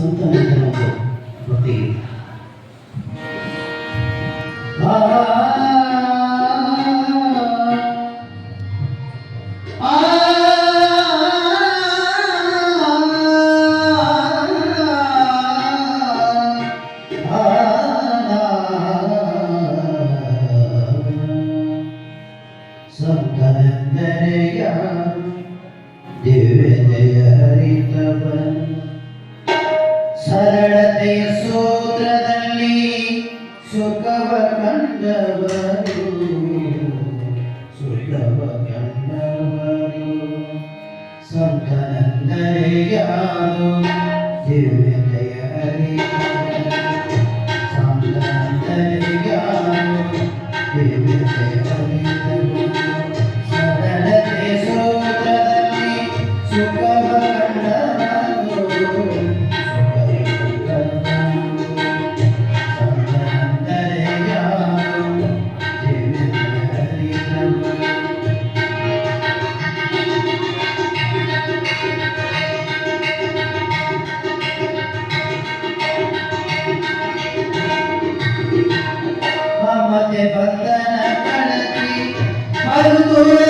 ಸಂತಾನದ ಮಗು ಗೊತ್ತಿಗೆ Ah ಸಂತನಂದರೆಯಾರು ಜೀವನ Senhor.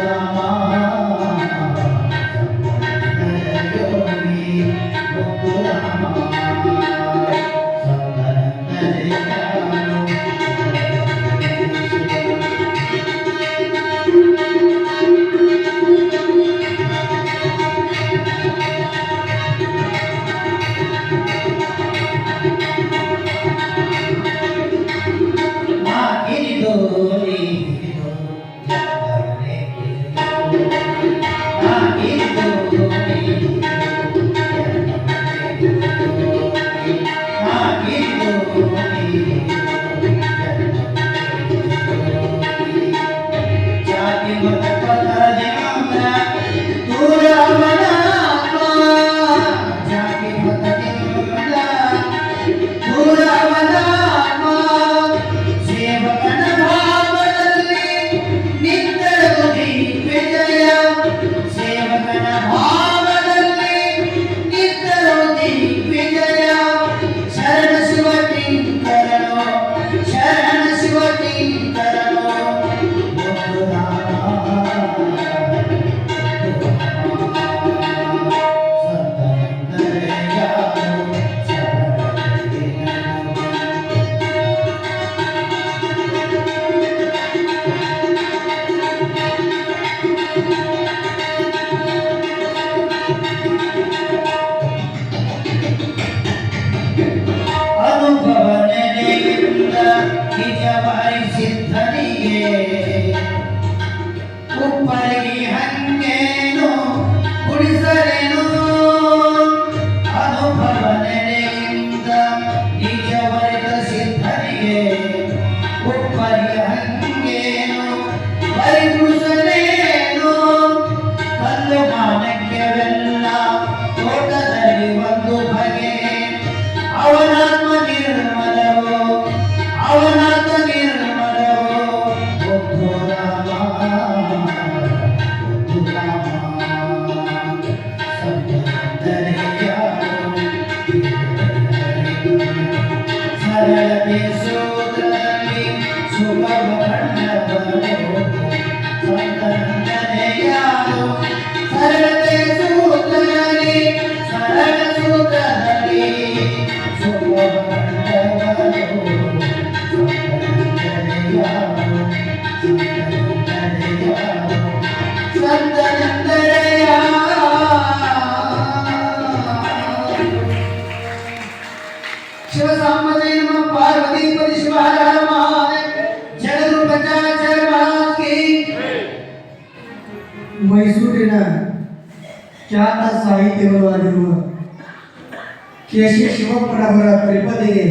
amar. ಖ್ಯಾತ ಸಾಹಿತ್ಯಗಳು ಆಗಿರುವ ಕೆ ಸಿ ಶಿವಪ್ಪನವರ ತ್ರಿಪದಿಗೆ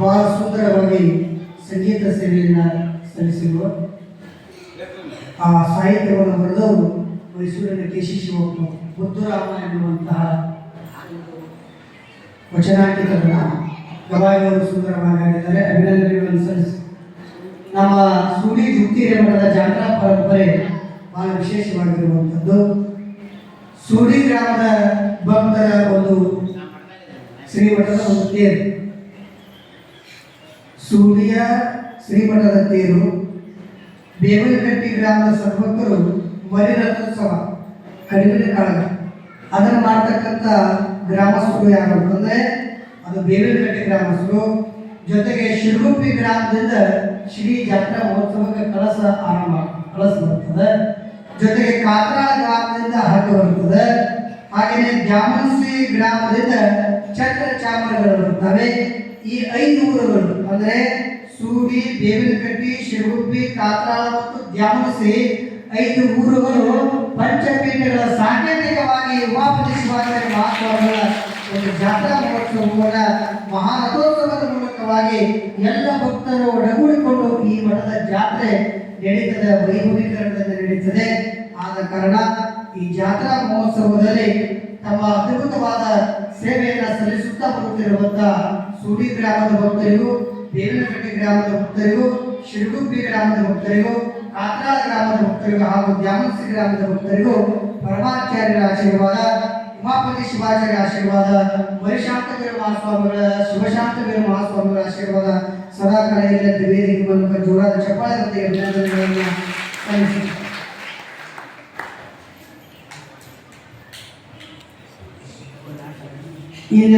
ಬಹಳ ಸುಂದರವಾಗಿ ಸಂಗೀತ ಸೇವೆಯನ್ನು ಸಲ್ಲಿಸಿರುವ ಆ ಸಾಹಿತ್ಯವನ್ನು ಬರೆದವರು ಮೈಸೂರಿನ ಕೆ ಸಿ ಶಿವಪ್ಪ ಬುದ್ಧರಾಮ ಎನ್ನುವಂತಹ ವಚನಾಂಕಿತರನ್ನ ಗವಾಯಿಗಳು ಸುಂದರವಾಗಿ ಆಗಿದ್ದಾರೆ ಅಭಿನಂದನೆಗಳನ್ನು ಸಲ್ಲಿಸಿ. ನಮ್ಮ ಸೂಡಿ ಯುಕ್ತಿ ಮಠದ ಜಾತ್ರಾ ಪರಂಪರೆ ಬಹಳ ವಿಶೇಷವಾಗಿರುವಂಥದ್ದು ಸೂಡಿ ಗ್ರಾಮದ ಭಕ್ತರ ಒಂದು ಶ್ರೀಮಠದ ಒಂದು ತೇರು. ಸೂಡಿಯ ಶ್ರೀಮಠದ ತೇರು ಬೇವನಕಟ್ಟಿ ಗ್ರಾಮದ ಸದ್ಭಕ್ತರು ಮರಿ ರಥೋತ್ಸವ ಕಡಿಮೆ ಕಾಳಗ. ಅದನ್ನು ಮಾಡ್ತಕ್ಕಂಥ ಗ್ರಾಮಸ್ಥರು ಯಾರು ಅಂತಂದ್ರೆ ಅದು ಬೇವನಕಟ್ಟಿ ಗ್ರಾಮಸ್ಥರು. ಜೊತೆಗೆ ಶಿರಗುಪ್ಪಿ ಗ್ರಾಮದಿಂದ ಶ್ರೀ ಜಾತ್ರಾ ಮಹೋತ್ಸವಕ್ಕೆ ಕಳಸ ಆರಂಭ, ಕಳಸ ಬರ್ತದೆ. ಜೊತೆಗೆ ಕಾತ್ರಾ ಗ್ರಾಮದಿಂದ ಹಗ್ಗ ಬರುತ್ತದೆ. ಹಾಗೆಯೇ ದ್ಯಾಮನ್ಸಿ ಗ್ರಾಮದಿಂದ ಚಕ್ರ ಚಾಮರಗಳು ಬರುತ್ತವೆ. ಈ ಐದು ಊರುಗಳು ಅಂದರೆ ಸೂಡಿ ದೇವಿನಕಟ್ಟಿ ಶಿರಗುಪ್ಪಿ ಕಾತ್ರಾಳ ಮತ್ತು ದ್ಯಾಮನಸಿ ಐದು ಊರುಗಳು ಪಂಚಪೀಠಗಳ ಸಾಂಕೇತಿಕವಾಗಿ ಉಮಾಪತಿ ಮಹಾತ್ಮಗಳ ಒಂದು ಜಾತ್ರಾ ಮೂಲಕ ಮಹಾರಥೋತ್ಸವದ ಮೂಲಕವಾಗಿ ಎಲ್ಲ ಭಕ್ತರು ಒಡಗೂಡಿಕೊಂಡು ಈ ಮಠದ ಜಾತ್ರೆ ನಡೀತದೆ ವೈಭವೀಕರಣದಲ್ಲಿ ನಡೀತದೆ ಆದ ಕಾರಣ ಈ ಜಾತ್ರಾ ಮಹೋತ್ಸವದಲ್ಲಿ ತಮ್ಮ ಅದ್ಭುತವಾದ ಸೇವೆಯನ್ನು ಸಲ್ಲಿಸುತ್ತಾ ಬರುತ್ತಿರುವಂತಹ ಸೂಡಿ ಗ್ರಾಮದ ಭಕ್ತರಿಗೂ ದೇವನಕಟ್ಟೆ ಗ್ರಾಮದ ಭಕ್ತರಿಗೂ, ಶಿರಗುಪ್ಪಿ ಗ್ರಾಮದ ಭಕ್ತರಿಗೂ ಕಾತ್ರಾದ ಗ್ರಾಮದ ಭಕ್ತರಿಗೂ ಹಾಗೂ ದ್ಯಾಮಸಿ ಗ್ರಾಮದ ಭಕ್ತರಿಗೂ ಪರಮಾಚಾರ್ಯರ ಆಶೀರ್ವಾದ ಉಮಾಪತಿ ಶಿವಾಚಾರ್ಯ ಆಶೀರ್ವಾದ ವರಿಶಾಂತವೀರ ಮಹಾಸ್ವಾಮಿಗಳ ಶಿವಶಾಂತವೀರ ಮಹಾಸ್ವಾಮಿಗಳ ಆಶೀರ್ವಾದ ಸದಾ ಕಳೆಯಿಂದ ವೇದಿಕೆ ಮೂಲಕ ಜೋರಾದ ಚಪ್ಪಾಳೆ ಜೊತೆಗೆ ಅಭಿನಂದನೆಗಳನ್ನು ಇಂದಿನ